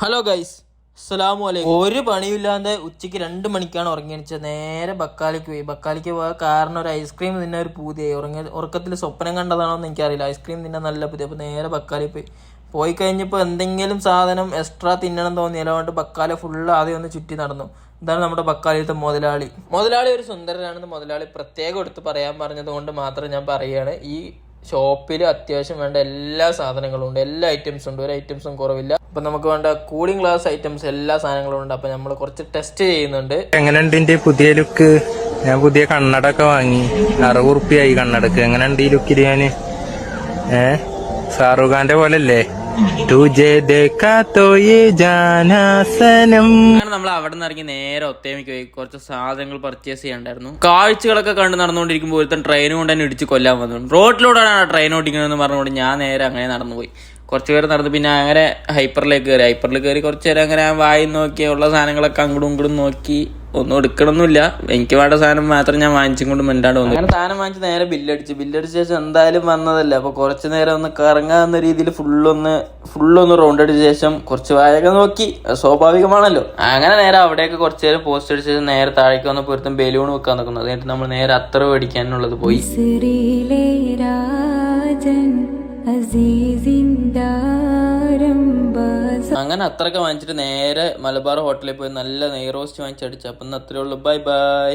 Hello guys അസ്സലാമു അലൈക്കും ഒരു പണിയില്ലാതെ ഉച്ചയ്ക്ക് രണ്ട് മണിക്കാണ് ഉറങ്ങി എണീച്ചത് നേരെ ബക്കാലിക്ക് പോയി. ബക്കാലിക്ക് പോയ കാരണം ഒരു ഐസ്ക്രീം തിന്നാൻ ഒരു പൂതിയായി. ഉറങ്ങിയ ഉറക്കത്തിൽ സ്വപ്നം കണ്ടതാണോന്ന് എനിക്കറിയില്ല. ഐസ്ക്രീം തിന്നാൻ നല്ല പുതിയ അപ്പോൾ നേരെ ബക്കാലി പോയി. പോയി കഴിഞ്ഞപ്പോൾ എന്തെങ്കിലും സാധനം എക്സ്ട്രാ തിന്നണം തോന്നിയാലോ കൊണ്ട് ബക്കാല ഫുള്ള് ആദ്യം ഒന്ന് ചുറ്റി നടന്നു. ഇതാണ് നമ്മുടെ ബക്കാലിലത്തെ മുതലാളി. മുതലാളി ഒരു സുന്ദരനാണെന്ന് മുതലാളി പ്രത്യേകം എടുത്ത് പറയാൻ പറഞ്ഞത് കൊണ്ട് മാത്രം ഞാൻ പറയുകയാണ്. ഈ ഷോപ്പിൽ അത്യാവശ്യം വേണ്ട എല്ലാ സാധനങ്ങളും ഉണ്ട്. എല്ലാ ഐറ്റംസും ഉണ്ട്. ഒരു ഐറ്റംസും കുറവില്ല. അപ്പൊ നമുക്ക് വേണ്ട കൂളിംഗ് ഗ്ലാസ് ഐറ്റംസ് എല്ലാ സാധനങ്ങളും ഉണ്ട്. അപ്പൊ നമ്മൾ കുറച്ച് ടെസ്റ്റ് ചെയ്യുന്നുണ്ട്. എങ്ങനെയുണ്ട് ഇന്റെ പുതിയ ലുക്ക് ഞാൻ പുതിയ കണ്ണടൊക്കെ വാങ്ങി. അറുപത് ഉറുപ്പിയായി കണ്ണടക്ക്. എങ്ങനെയുണ്ട് ഈ ലുക്കിൽ ഞാൻ? ഏ? ഷാറുഖ് ഖാന്റെ പോലല്ലേ? അല്ലേ നമ്മൾ അവിടെ നിന്ന് ഇറങ്ങി നേരെ ഒത്തേമിക്ക് പോയി. കുറച്ച് സാധനങ്ങൾ പർച്ചേസ് ചെയ്യാണ്ടായിരുന്നു കാഴ്ചകളൊക്കെ കണ്ട് നടന്നുകൊണ്ടിരിക്കുമ്പോൾ ഒരുത്തൻ ട്രെയിൻ കൊണ്ട് തന്നെ ഇടിച്ച് കൊല്ലാൻ വന്നു. റോഡിലൂടെയാണ് ട്രെയിൻ ഓടിക്കണമെന്ന് പറഞ്ഞുകൊണ്ട് ഞാൻ നേരെ അങ്ങനെ നടന്നു പോയി കുറച്ച് പേര് നടന്ന് പിന്നെ അങ്ങനെ ഹൈപ്പറിലേക്ക് കയറി ഹൈപ്പറിൽ കയറി കുറച്ച് നേരം അങ്ങനെ വായി നോക്കി ഉള്ള സാധനങ്ങളൊക്കെ അങ്ങോട്ടും ഇങ്ങോട്ടും നോക്കി ഒന്നും എടുക്കണമെന്നില്ല എനിക്ക് വേണ്ട സാധനം മാത്രം ഞാൻ വാങ്ങിച്ചും കൊണ്ട് മിണ്ടാണ്ട് വന്നു. അങ്ങനെ സാധനം വാങ്ങിച്ച് നേരെ ബില്ലടിച്ച് ബില്ലടിച്ച ശേഷം എന്തായാലും വന്നതല്ല. അപ്പൊ കുറച്ച് നേരം ഒന്ന് കറങ്ങാവുന്ന രീതിയിൽ ഫുള്ളൊന്ന് ഫുള്ളൊന്ന് റൗണ്ട് അടിച്ച ശേഷം കുറച്ച് വായൊക്കെ നോക്കി. സ്വാഭാവികമാണല്ലോ. അങ്ങനെ നേരെ അവിടെയൊക്കെ കുറച്ച് നേരം പോസ്റ്റ് അടിച്ച ശേഷം നേരെ താഴേക്ക് വന്ന് പൊരുത്തം ബലൂൺ വെക്കാൻ നോക്കുന്നത് എന്നിട്ട് നമ്മൾ നേരെ അത്ര മേടിക്കാനുള്ളത് പോയി. അസീസിന്റെ അങ്ങനെ അത്രയൊക്കെ വാങ്ങിച്ചിട്ട് നേരെ മലബാർ ഹോട്ടലിൽ പോയി നല്ല നെയ് റോസ്റ്റ് വാങ്ങിച്ചടിച്ചു. അപ്പം അത്രേ ഉള്ളൂ. Bye bye.